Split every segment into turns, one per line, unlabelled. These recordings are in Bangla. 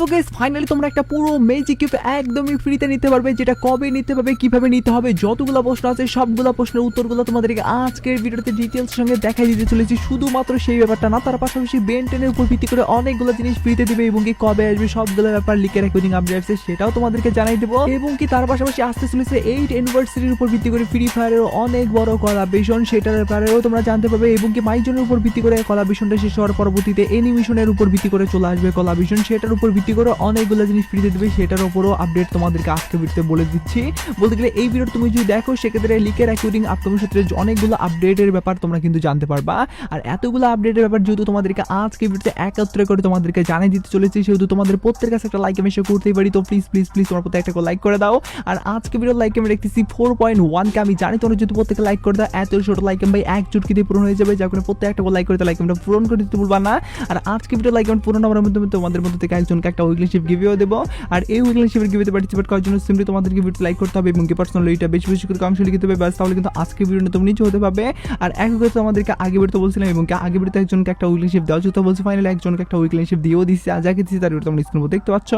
সো গাইস ফাইনালি তোমরা একটা পুরো ম্যাজিক কিউব একদমই ফ্রিতে নিতে পারবে, যেটা কবে নিতে পারবে কীভাবে নিতে হবে, যতগুলো প্রশ্ন আছে, সবগুলো প্রশ্নের উত্তরগুলো তোমাদেরকে আজকের ভিডিওতে ডিটেলস সঙ্গে দেখাই দিতে চলেছি। শুধুমাত্র সেই ব্যাপারটা না, তার পাশাপাশি বেন্টেনের উপর ভিত্তি করে অনেকগুলো জিনিস ফ্রিতে দিবে এবং কি কবে আসবে, সবগুলো ব্যাপার লিখে রেকর্ডিং আপডেট আছে, সেটাও তোমাদেরকে জানাই দেবো। এবং কি তার পাশাপাশি আসতে চলেছে এইট ইউনিভার্সিটির উপর ভিত্তি করে ফ্রি ফায়ারের অনেক বড় কলাবেশন সেটার ব্যাপারেও তোমরা জানতে পারবে এবং কি মাইজনের উপর ভিত্তি করে কলাবেশনটা শেষ হওয়ার পরবর্তীতে অ্যানিমেশনের উপর ভিত্তি করে চলে আসবে কলাবেশন সেটার উপর ভিত্তি করে অনেকগুলো জিনিস ফ্রিতে দেবে, সেটার উপরও আপডেট তোমাদেরকে আজকে ভিডিওতে বলে দিচ্ছি। বলতে গেলে এই ভিডিও তুমি যদি দেখো, সেক্ষেত্রে লিকের অ্যাকর্ডিং আপকামিং সূত্রে অনেকগুলো আপডেটের ব্যাপার তোমরা কিন্তু জানতে পারবা। আর এতগুলো আপডেটের ব্যাপার যেহেতু তোমাদেরকে আজকে ভিডিওতে একত্রে করে তোমাদেরকে জানিয়ে দিতে চলেছি, সেহেতু তোমাদের প্রত্যেকের কাছে একটা লাইক আমি শেয়ার করতেই পারি। তো প্লিজ প্লিজ প্লিজ তোমার প্রত্যেক একটা লাইক করে দাও। আর আজকে ভিডিও লাইক আমি দেখতেছি ফোর পয়েন্ট ওয়ানকে আমি জানি তোমরা যদি প্রত্যেকে লাইক করে দাও, এত ছোট লাইক ভাই এক চুটকি দিয়ে পূরণ হয়ে যাবে। যার কারণে প্রত্যেকটা লাইক করে লাইক আমরা পূরণ করে দিতে ভুলবা না। আর আজকে ভিডিও লাইক পূরণ হওয়ার মাধ্যমে তোমাদের মধ্যে থেকে একজনকে উইকলি শিপ গিভিও দেবো। আর এই উইকলি শিপের গিভিতে পার্টিসিপেট করার জন্য সিম্পলি তোমাদেরকে ভিডিও লাইক করতে হবে এবং কি পার্সোনাল এটা বেশি বেশি করে কম লিখতে হবে। ব্যাস, তাহলে কিন্তু আজকে ভিডিও তুমি নিচে হতে পারবে। আর এক কথা আমাদেরকে আগে বেরোতে বলছিলাম এবং আগে বেরোতে একজনকে একটা উইকলি শিপ দেওয়া যেহেতু বলছি ফাইনালি একজনকে একটা উইকলি শিপ দিয়েও দিচ্ছি আর যাকে দিচ্ছি তার তোমরা স্ক্রিন দেখতে পাচ্ছ।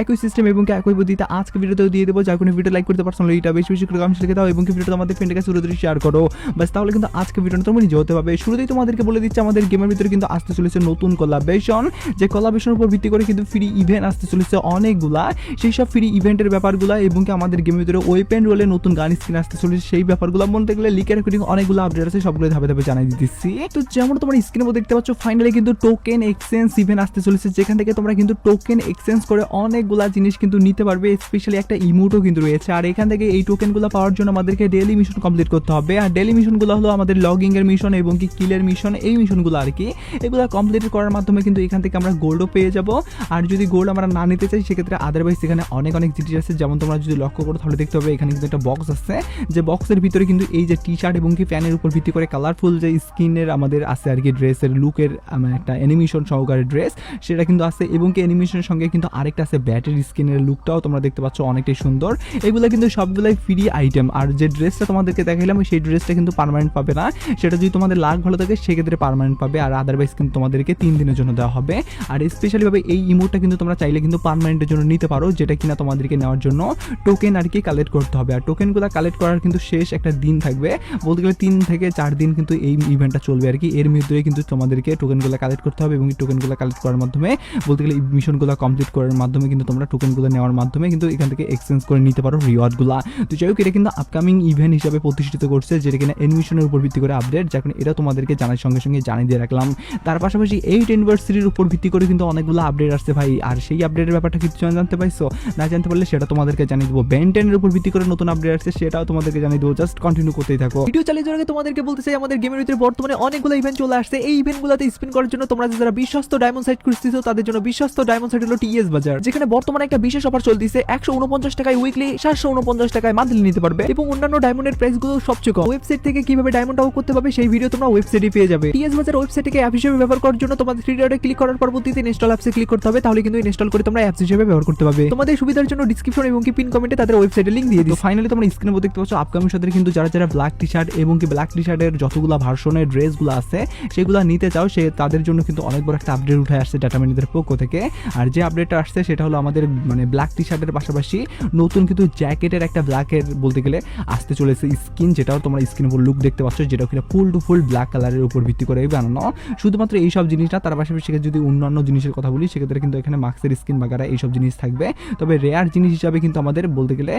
একই সিস্টেম এবং একই পদ্ধতিতে আজকে ভিডিওতেও দিয়ে দেবো। যার কোনো ভিডিও লাইক করতে পার্সোনাল এটা বেশি বেশি করে কম লিখে দাও এবং ভিডিওটা আমাদের ফ্রেন্ডের কাছে শুরুতে শেয়ার করো। ব্যাস, তাহলে কিন্তু আজকে ভিডিওটা তোমরা নিজে হতে পারবে। শুরুতেই তোমাদেরকে বলে দিচ্ছি, আমাদের গেমের ভিতরে কিন্তু আসতে চলেছে নতুন কোলাবেশন যে কোলাবেশনের উপর ভিত্তি করে কিন্তু ফ্রি ইভেন্ট আসতে চলেছে অনেকগুলা। সেই সব ফ্রি ইভেন্টের ব্যাপারগুলো এবং কি আমাদের গেমের ভিতরে ওয়েপেন রোলে নতুন গান স্ক্রিন আসতে চলেছে, সেই ব্যাপারগুলো বলতে গেলে লিকের রেকর্ডিং অনেকগুলো আপডেট আছে সবগুলো ধাপে ধাপে জানাই দিতেছি। তো যেমন তোমার স্ক্রিনের মধ্যে দেখতে পাচ্ছ ফাইনালি কিন্তু টোকেন এক্সচেঞ্জ ইভেন্ট আসতে চলেছে, যেখান থেকে তোমরা কিন্তু টোকেন এক্সচেঞ্জ করে অনেকগুলা জিনিস কিন্তু নিতে পারবে স্পেশালি একটা ইমোটও কিন্তু রয়েছে। আর এখান থেকে এই টোকেনগুলো পাওয়ার জন্য আমাদেরকে ডেলি মিশন কমপ্লিট করতে হবে। আর ডেলি মিশনগুলো হলো আমাদের লগিং এর মিশন এবং কি কিলের মিশন এই মিশনগুলো আর কি। এগুলো কমপ্লিট করার মাধ্যমে কিন্তু এখান থেকে আমরা গোল্ডও পেয়ে যাব। আর যদি গোল্ড আমরা না নিতে চাই, সেক্ষেত্রে আদারওয়াইজ এখানে অনেক অনেক জিনিস আছে। যেমন তোমরা যদি লক্ষ্য করো, তাহলে দেখতে হবে এখানে কিন্তু একটা বক্স আছে। যে বক্সের ভিতরে কিন্তু এই যে টি শার্ট এবং কি প্যানের উপর ভিত্তি করে কালারফুল যে স্কিনের আমাদের আছে আর কি ড্রেসের লুকের একটা অ্যানিমেশন সহকারে ড্রেস সেটা কিন্তু আছে। এবং কি অ্যানিমেশনের সঙ্গে কিন্তু আরেকটা আছে ব্যাটারি স্কিনের লুকটাও তোমরা দেখতে পাচ্ছ অনেকটাই সুন্দর। এগুলো কিন্তু সবগুলাই ফ্রি আইটেম আর যে ড্রেসটা তোমাদেরকে দেখাইলাম, সেই ড্রেসটা কিন্তু পারমানেন্ট পাবে না। সেটা যদি তোমাদের লাখ ভালো থাকে, সেক্ষেত্রে পারমানেন্ট পাবে। আর আদারওয়াইজ কিন্তু তোমাদেরকে তিন দিনের জন্য দেওয়া হবে। আর স্পেশালিভাবে এই ইমোটটা কিন্তু তোমরা চাইলে কিন্তু পারমানেন্টের জন্য নিতে পারো, যেটা কিনা তোমাদেরকে নেওয়ার জন্য টোকেন আর কি কালেক্ট করতে হবে। আর টোকেনগুলো কালেক্ট করার কিন্তু শেষ একটা দিন থাকবে। বলতে গেলে তিন থেকে চার দিন কিন্তু এই ইভেন্টটা চলবে আর কি। এর মধ্যে কিন্তু তোমাদেরকে টোকেনগুলো কালেক্ট করতে হবে এবং টোকেনগুলো কালেক্ট করার মাধ্যমে, বলতে গেলে মিশনগুলো কমপ্লিট করার মাধ্যমে কিন্তু তোমরা টোকেনগুলো নেওয়ার মাধ্যমে কিন্তু এখান থেকে এক্সচেঞ্জ করে নিতে পারো রিওয়ার্ডগুলো তো যাই হোক, এটা কিন্তু আপকামিং ইভেন্ট হিসাবে প্রতিষ্ঠিত করছে, যেটা কিনা এডমিশনের উপর ভিত্তি করে আপডেট যখন এটা তোমাদেরকে জানার সঙ্গে সঙ্গে জানিয়ে দিয়ে রাখলাম। তার পাশাপাশি এইট ইউনিভার্সিটির উপর ভিত্তি করে কিন্তু অনেকগুলো আপডেট আসছে ভাই। আর সেই আপডেটের ব্যাপারটা কিছু জানতে পাইছো? না জানতে পারলে সেটা তোমাদেরকে জানিয়ে দেবো। বেন্টেনের উপর ভিত্তি করে নতুন আপডেট আসছে, সেটাও তোমাদেরকে জানিয়ে দেবো। জাস্ট কন্টিনিউ করতেই থাকো। ভিডিও চালিয়ে যাওয়ার আগে তোমাদেরকে বলতে চাই, আমাদের গেমের ভিতরে বর্তমানে অনেকগুলো ইভেন্ট চলে আসছে। এই ইভেন্টগুলোতে স্পিন করার জন্য তোমরা যারা বিশ্বস্ত ডায়মন্ড সাইট খুঁজতেছো, তাদের জন্য বিশ্বস্ত ডায়মন্ড সাইট হলো টিএস বাজার যেখানে বর্তমানে একটা বিশেষ অফার চলতেছে। একশো উনপঞ্চাশ টাকায় উইকলি সাতশো উনপঞ্চাশ টাকায় মান্থলি নিতে পারবে। এবং অন্যান্য ডায়মন্ডের প্রাইসগুলো সবচেয়ে কম। ওয়েবসাইট থেকে কীভাবে ডায়মন্ড আউট করতে পারবে, সেই ভিডিও তোমরা ওয়েবসাইটে পেয়ে যাবে। টিএস বাজার ওয়েবসাইটকে অ্যাপ হিসেবে ব্যবহার করার জন্য তোমাদের থ্রি ডটে ক্লিক করার পরবর্তীতে ইনস্টল অ্যাপসে ক্লিক করতে হবে। তাহলে কিন্তু ইনস্টল করে তোমরা অ্যাপস হিসেবে ব্যবহার করতে পারবে। তোমাদের সুবিধার জন্য ডিসক্রিপশন এবং কি পিন কমেন্টে তাদের ওয়েবসাইটে লিংক দিয়ে দিই ফাইনালি তোমরা স্ক্রিনে মধ্যে দেখতে পাচ্ছ আপকামিং সাথে কিন্তু যারা যারা ব্ল্যাক টি শার্ট এবং কি ব্ল্যাক টি শার্টের যতগুলো ভার্সনের ড্রেসগুলো আছে সেগুলো নিতে চাও সে তাদের জন্য কিন্তু অনেক বড় একটা আপডেট উঠে আসছে ডাটা ম্যানেজারের পক্ষ থেকে। আর যে আপডেটটা আসছে সেটা হলো আমাদের মানে ব্ল্যাক টি শার্টের পাশাপাশি নতুন কিন্তু জ্যাকেটের একটা ব্ল্যাকের বলতে গেলে আসতে চলেছে স্কিন যেটাও তোমরা স্কিনের উপর লুক দেখতে পাচ্ছ যেটা কিনা ফুল টু ফুল ব্ল্যাক কালারের উপর ভিত্তি করে বানানো। শুধুমাত্র এই সব জিনিসটা তার পাশাপাশি যদি অন্যান্য জিনিসের কথা বলি সেক্ষেত্রে কিন্তু এখানে মাস্কের স্কিন বাগারা এইসব জিনিস থাকবে। তবে রেয়ার জিনিস হিসাবে কিন্তু আমাদের বলতে গেলে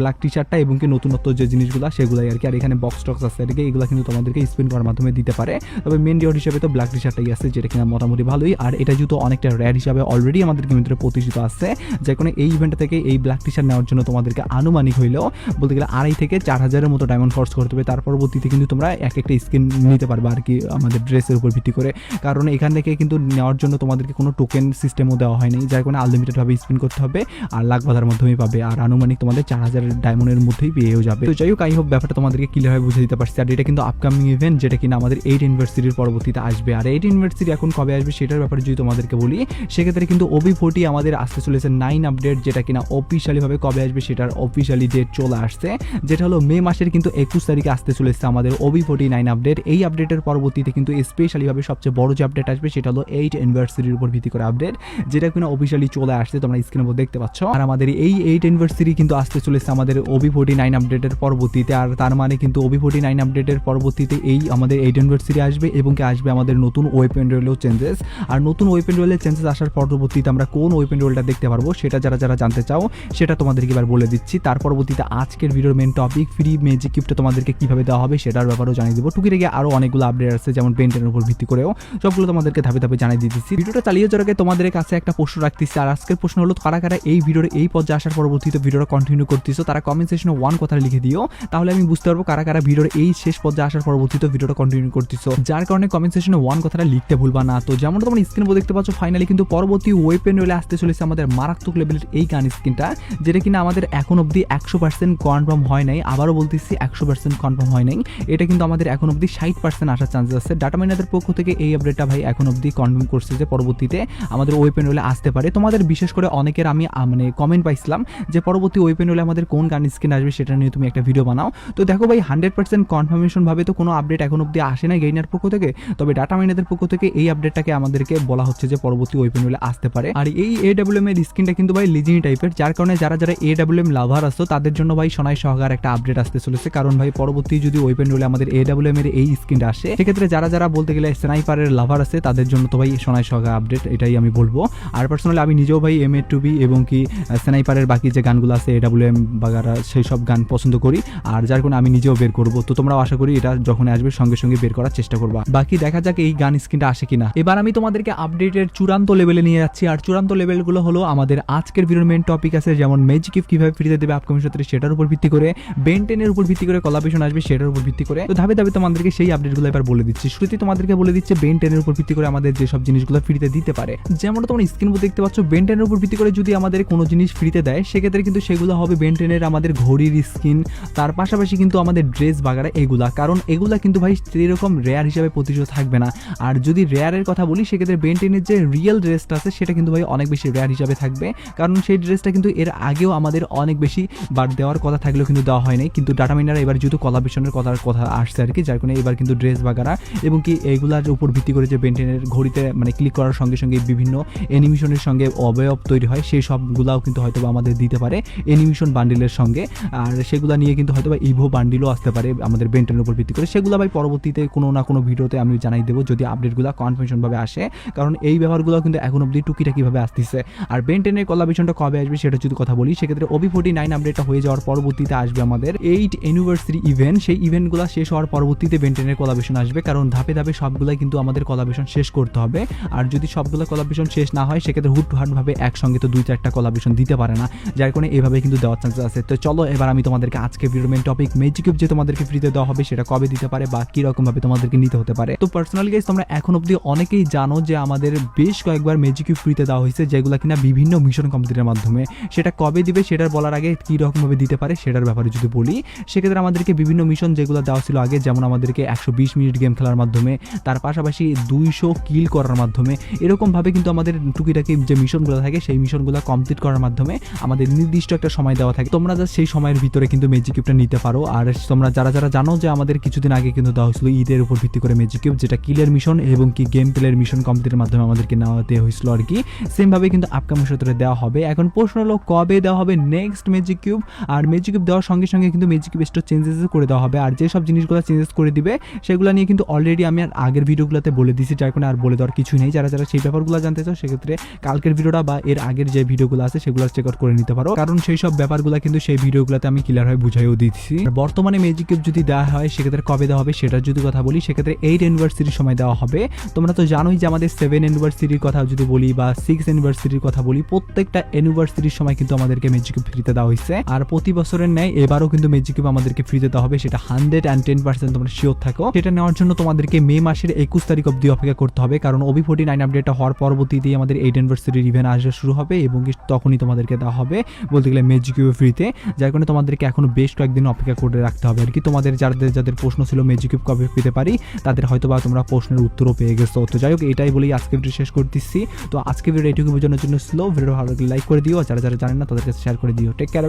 ব্ল্যাক টি শার্টটা এবং কি নতুনত্ব যে জিনিসগুলো সেগুলাই আর কি। আর এখানে বক্স টক্স আছে আর কি, এগুলো কিন্তু তোমাদেরকে স্পিন করার মাধ্যমে দিতে পারে। তবে মেন রিওয়ার্ড হিসাবে তো ব্ল্যাক টি শার্টটাই আছে, যেটা কিনা মোটামুটি ভালোই। আর এটা যেহেতু অনেকটা রেয়ার হিসাবে অলরেডি আমাদের ভিতরে প্রতিষ্ঠিত আছে, যে কোনো এই ইভেন্ট থেকে এই ব্ল্যাক টি শার্ট নেওয়ার জন্য তোমাদেরকে আনুমানিক হইলেও বলতে গেলে আড়াই থেকে চার হাজারের মতো ডায়মন্ড খরচ করতে হবে। তার পরবর্তীতে কিন্তু তোমরা এক একটা স্কিন নিতে পারবে আর কি আমাদের ড্রেসের উপর ভিত্তি করে। কারণ এখান থেকে কিন্তু নেওয়ার জন্য তোমাদেরকে কোনো টোকেন সিস্টেমও দেওয়া হয়নি, যার কোনো আনলিমিটেডভাবে স্পিন করতে হবে, আর লাখ বাধার মাধ্যমেই পাবে, আর আনুমানিক তোমাদের চার হাজার ডায়মন্ডের মধ্যেই পেয়েও যাবে। তো যাই হোক আই হোপ ব্যাপারটা তোমাদেরকে ক্লিয়ারভাবে বুঝে দিতে পারছি, আর এটা কিন্তু আপকামিং ইভেন্ট যেটা কিনা আমাদের এইট ইউনিভার্সিটির পরবর্তীতে আসবে। আর এইট ইউনিভার্সিটি এখন কবে আসবে সেটার ব্যাপারে যদি তোমাদেরকে বলি, সেক্ষেত্রে কিন্তু ওবি ফোর্টি আমাদের আসতে চলেছে নাইন আপডেট যেটা কিনা অফিসিয়ালিভাবে কবে আসবে সেটার অফিসিয়ালি ডেট চলে আসছে, যেটা হলো মে মাসের কিন্তু একুশ তারিখে আসতে চলেছে আমাদের ওবি ফোর্টি নাইন আপডেট এই আপডেটের পরবর্তীতে কিন্তু স্পেশালিভাবে সবচেয়ে বড় যে আপডেট আসবে, সেটা হলো এইট ইউনিভার্সিটির উপর ভিত্তি করে আপডেট যেটা কিনা অফিসিয়ালি চলে আসছে, তোমরা স্ক্রিনের উপর দেখতে পাচ্ছ। আর আমাদের এই এইট অ্যানিভার্সারি কিন্তু আসতে চলেছে আমাদের ওবি ফোর্টি নাইন আপডেটের পরবর্তীতে। আর তার মানে কিন্তু ওবি ফোর্টি নাইন আপডেটের পরবর্তীতে এই আমাদের এইট অ্যানিভার্সারি আসবে এবং কি আসবে আমাদের নতুন ওয়েপেন রোলেও চেঞ্জেস আর নতুন ওয়েপেন রোলের চেঞ্জেস আসার পরবর্তীতে আমরা কোন ওয়েপেন রোলটা দেখতে পারব, সেটা যারা যারা জানতে চাও, সেটা তোমাদেরকে এবার বলে দিচ্ছি। তার পরবর্তীতে আজকের ভিডিওর মেন টপিক ফ্রি ম্যাজিক গিফটটা তোমাদেরকে কীভাবে দেওয়া হবে সেটার ব্যাপারেও জানিয়ে দেবো। টুকি রেগে আরও অনেকগুলো আপডেট আছে যেমন বেন্টেনের উপর ভিত্তি করেও। সবগুলো তোমাদেরকে ধাপে ধাপে জানিয়ে দিতেছি। ভিডিওটা চালিয়ে যাওয়ার আগে তোমাদের একটা প্রশ্ন রাখতেছি। আর আজকের প্রশ্ন হলো, কারা কারা এই ভিডিওর এই পর্যায়ে আসার পরবর্তীতে ভিডিওটা কন্টিনিউ করতেছো, তারা কমেন্ট সেকশনে ওয়ান কথা লিখে দিও। তাহলে আমি বুঝতে পারব কারা কারা ভিডিওর এই শেষ পর্যায়ে আসার পরবর্তীতে ভিডিওটা কন্টিনিউ করতেছো। যার কারণে কমেন্ট সেকশনে ওয়ান কথাটা লিখতে ভুলবা না। তো যেমন তোমরা স্ক্রিনে দেখতে পাচ্ছ ফাইনালি কিন্তু পরবর্তী ওয়েপেন রোলে আসতে চলেছে আমাদের মারাত্মক লেভেলের এই গান স্ক্রিনটা যেটা কিনা আমাদের এখন অবধি একশো পার্সেন্ট কনফার্ম হয় নাই। আবারও বলতেছি, একশো পার্সেন্ট কনফার্ম হয় নাই। এটা কিন্তু আমাদের এখন অবধি ষাট পার্সেন্ট আসার চান্সেস আছে। ডাটা মাইনাদের পক্ষ থেকে এই আপডেটটা ভাই এখন অবধি কনফার্ম করছে যে পরবর্তীতে আমাদের ওয়েপেন রোলে আসতে পারে। তোমাদের বিশেষ করে অনেকের আমি মানে কমেন্ট পাইছিলাম যে পরবর্তী ওয়েপেন রোলে আমাদের কোন গান স্ক্রিন আসবে সেটা নিয়ে তুমি একটা ভিডিও বানাও। তো দেখো ভাই হান্ড্রেড পার্সেন্ট কনফার্মেশন ভাবে তো কোনো আপডেট এখন অবধি আসে না গেইনার পক্ষ থেকে। তবে ডাটা মাইনাদের পক্ষ থেকে এই আপডেটটাকে আমাদেরকে বলা হচ্ছে যে পরবর্তী ওয়েপেন রোলে আসতে পারে। আর এই এ ডাব্লিউএম এর স্কিনটা কিন্তু ভাই লিজিনি টাইপের যার কারণে যারা যারা এ ডাব্লিউএম লাভার আসতো তাদের জন্য ভাই সোনাই সহকার একটা আপডেট আসতে চলেছে। কারণ ভাই পরবর্তী যদি ওয়েপেন রোলে আমাদের এ ডাব্লিউএম এর এই স্কিনটা আসে, সেক্ষেত্রে যারা যারা বলতে গেলে স্নাইপারের লাভার আছে, তাদের জন্য তো ভাই সোনাই সহকার আপডেট এটাই আমি বলব। আর পার্সোনালি আমি নিজেও ভাই এম এ টু বি এবং কি স্নাইপারের বাকি যে গানগুলো আছে এ ডাব্লিউএম বাগারা, সেই সব গান পছন্দ করি। আর যার কারণে আমি নিজেও বের করব। তো তোমরাও আশা করি এটা যখন আসবে, সঙ্গে সঙ্গে বের করার চেষ্টা করবা। বাকি দেখা যাক এই গান স্কিনটা আসে কিনা। এবার আমি তোমাদেরকে আপডেটের চূড়ান্ত লেভেলে নিয়ে যাচ্ছি। আর চূড়ান্ত লেভেলগুলো হলো আমাদের আজকের ভিডিওর মেন টপিক আছে, যেমন ম্যাজিক গিফট কীভাবে ফ্রিতে দেবে আপকামিং সত্রে, সেটার উপর ভিত্তি করে। বেন্টেনের উপর ভিত্তি করে কলাবেশন আসবে, সেটার উপর ভিত্তি করে। তো ধাপে ধাপে তোমাদেরকে সেই আপডেটগুলো এবার বলে দিচ্ছি। শুরুতে তোমাদেরকে বলে দিচ্ছে বেন্টেনের উপর ভিত্তি করে আমাদের যেসব জিনিসগুলো ফ্রিতে দিতে পারে। যেমন তোমরা স্ক্রিন দেখতে পাচ্ছ বেন্টেনের উপর ভিত্তি করে যদি আমাদের কোনো জিনিস ফ্রিতে দেয়, সেক্ষেত্রে কিন্তু সেগুলো হবে বেন্টেনের আমাদের ঘড়ির স্কিন তার পাশাপাশি কিন্তু আমাদের ড্রেস বাগারা এগুলা। কারণ এগুলা কিন্তু ভাই সেরকম রেয়ার হিসাবে প্রতিষ্ঠিত থাকবে না। আর যদি রেয়ারের কথা বলি, সেক্ষেত্রে বেন্টেনের যে রিয়েল ড্রেসটা আছে, সেটা কিন্তু ভাই অনেক বেশি রেয়ার হিসাবে থাকবে। কারণ সেই ড্রেসটা কিন্তু এর আগেও আমাদের অনেক বেশি বার দেওয়ার কথা থাকলেও কিন্তু দেওয়া হয়নি। কিন্তু ডাটা মিনার এবার যেহেতু কলাবেশনের কথার কথা আসছে আর কি, যার কারণে এবার কিন্তু ড্রেস বাগারা এবং কি এগুলার উপর ভিত্তি করে যে বেন্টেনের ঘড়িতে মানে ক্লিক করার সঙ্গে সঙ্গে বিভিন্ন অ্যানিমেশনের সঙ্গে অবয়ব তৈরি হয়, সেই সবগুলাও কিন্তু হয়তো আমাদের দিতে পারে অ্যানিমেশন বান্ডিলের সঙ্গে। আর সেগুলো নিয়ে কিন্তু হয়তো বা ইভো বান্ডিলও আসতে পারে আমাদের বেন্টেনের উপর ভিত্তি করে। সেগুলো ভাই পরবর্তীতে কোনো না কোনো ভিডিওতে আমি জানাই দেবো যদি আপডেটগুলো কনফার্মেশনভাবে আসে। কারণ এই ব্যাপারগুলো কিন্তু এখন অবধি টুকিটাকিভাবে আসতেছে। আর বেন্টেনের কলাবেশনটা কবে আসবে সেটা যদি কথা বলি, সেক্ষেত্রে ওবি ফোর্টি নাইন আপডেটটা হয়ে যাওয়ার পরবর্তীতে আসবে আমাদের এইট অ্যানিভার্সারি ইভেন্ট সেই ইভেন্টগুলো শেষ হওয়ার পরবর্তীতে বেন্টেনের কলাবেশন আসবে। কারণ ধাপে ধাপে সবগুলাই কিন্তু আমাদের কলাবেশন শেষ করতে হবে। আর যদি সবগুলো কলাবেশন শেষ না হয়, সেক্ষেত্রে হুট হাটভাবে একসঙ্গে তো দুই চারটা কলাবেশন দিতে পারে না। যার কারণে এভাবে কিন্তু দেওয়ার চান্সেস আছে। তো চলো, এবার আমি তোমাদেরকে আজকে ভিডিও মেন টপিক ম্যাজিক যে তোমাদেরকে ফ্রিতে দেওয়া হবে, সেটা কবে দিতে পারে বা কি রকম ভাবে তোমাদেরকে নিতে হতে পারে? তো পার্সোনালি গাইজ তোমরা এখন অবধি অনেকেই জানো যে আমাদের বেশ কয়েকবার ম্যাজিক ফ্রিতে দেওয়া হয়েছে, যেগুলো কিনা বিভিন্ন মিশন কমপ্লিটের মাধ্যমে। সেটা কবে দিবে, সেটার বলার আগে কীরকমভাবে দিতে পারে, সেটার ব্যাপারে যদি বলি, সেক্ষেত্রে আমাদেরকে বিভিন্ন মিশন যেগুলো দেওয়া ছিল আগে, যেমন আমাদেরকে একশো বিশ মিনিট গেম খেলার মাধ্যমে, তার পাশাপাশি দুইশো কিল করার মাধ্যমে, এরকমভাবে কিন্তু আমাদের টুকিটাকি যে মিশনগুলো থাকে, সেই মিশনগুলো কমপ্লিট করার মাধ্যমে আমাদের নির্দিষ্ট একটা সময় দেওয়া থাকে। তোমরা যা সেই সময়ের ভিতরে কিন্তু ম্যাজিক কিউবটা নিতে পারো। আর তোমরা যারা যারা জানো যে আমাদের কিছুদিন আগে কিন্তু দেওয়া হয়েছিল ঈদের উপর ভিত্তি করে ম্যাজিক কিউব যেটা কিলের মিশন এবং কি গেম প্লের মিশন কমপ্লিটের মাধ্যমে আমাদেরকে নেওয়া দেওয়া হয়েছিল আর কি। সেমভাবে কিন্তু আপকামিং সূত্রে দেওয়া হবে। এখন প্রশ্ন হলো, কবে দেওয়া হবে নেক্সট ম্যাজিক কিউব আর ম্যাজিক কিউব দেওয়ার সঙ্গে সঙ্গে কিন্তু ম্যাজিক কিউব স্টোর চেঞ্জেস করে দেওয়া হবে। আর যেসব জিনিসগুলো চেঞ্জেস করে দিবে, সেগুলো নিয়ে কিন্তু অলরেডি আমি আর আগের ভিডিওগুলোতে বলে দিয়েছি। যার কারণে আর বলে দেওয়ার কিছুই নেই। যারা যারা সেই ব্যাপারগুলো জানতে চাও সেক্ষেত্রে কালকের ভিডিওটা বা এর আগের যে ভিডিওগুলো আছে সেগুলো চেক আউট করে নিতে পারো। কারণ সেই সব ব্যাপারগুলো কিন্তু সেই ভিডিওগুলোতে আমি ক্লিয়ার হয়ে বুঝাইও দিচ্ছি। বর্তমানে ম্যাজিক কিউব যদি দেওয়া হয়, সেক্ষেত্রে কবে দেওয়া হবে সেটার যদি কথা বলি, সেক্ষেত্রে এইট অ্যানিভার্সারির সময় দেওয়া হবে। তোমরা তো জানোই যে আমাদের সেভেন অ্যানিভার্সারির কথা যদি বলি বা সিক্স অ্যানিভার্সারির কথা বলি, প্রত্যেকটা অ্যানিভার্সারির সময় কিন্তু আমাদেরকে ম্যাজিক কিউব ফ্রিতে দেওয়া হয়েছে। আর প্রতি বছরের ন্যায় এবারও কিন্তু ম্যাজিক কিউব আমাদেরকে ফ্রিতে দেওয়া হবে, সেটা হান্ড্রেড অ্যান্ড টেন পার্সেন্ট তোমরা শিওর থাকো। সেটা নেওয়ার জন্য তোমাদেরকে মে মাসের একুশ তারিখ অব্দি অপেক্ষা করতে হবে, কারণ ওবি ফোর্টি নাইন আপডেটটা হওয়ার পরবর্তীতেই আমাদের এইট অ্যানিভার্সারির ইভেন্ট আসা শুরু হবে এবং তখনই তোমাদেরকে দেওয়া হবে। বলতে গেলে মেজিক ইউ ফ্রিতে যার কারণে তোমাদেরকে এখনও বেশ কয়েকদিন অপেক্ষা করে রাখতে হবে। আর কি তোমাদের যাদের যাদের প্রশ্ন ছিল মেজিক কিউব কবে পেতে পারি, তাদের হয়তো বা তোমরা প্রশ্নের উত্তরও পেয়ে গেছো। তো যাই হোক, এটাই বলেই আজকে ভিডিও শেষ করে দিচ্ছি তো আজকে ভিডিও এটুকু বোঝানোর জন্য স্লো ভিডিও ভালো লাইক করে দিও। যারা যারা জানেন না তাদেরকে শেয়ার করে দিও। Take care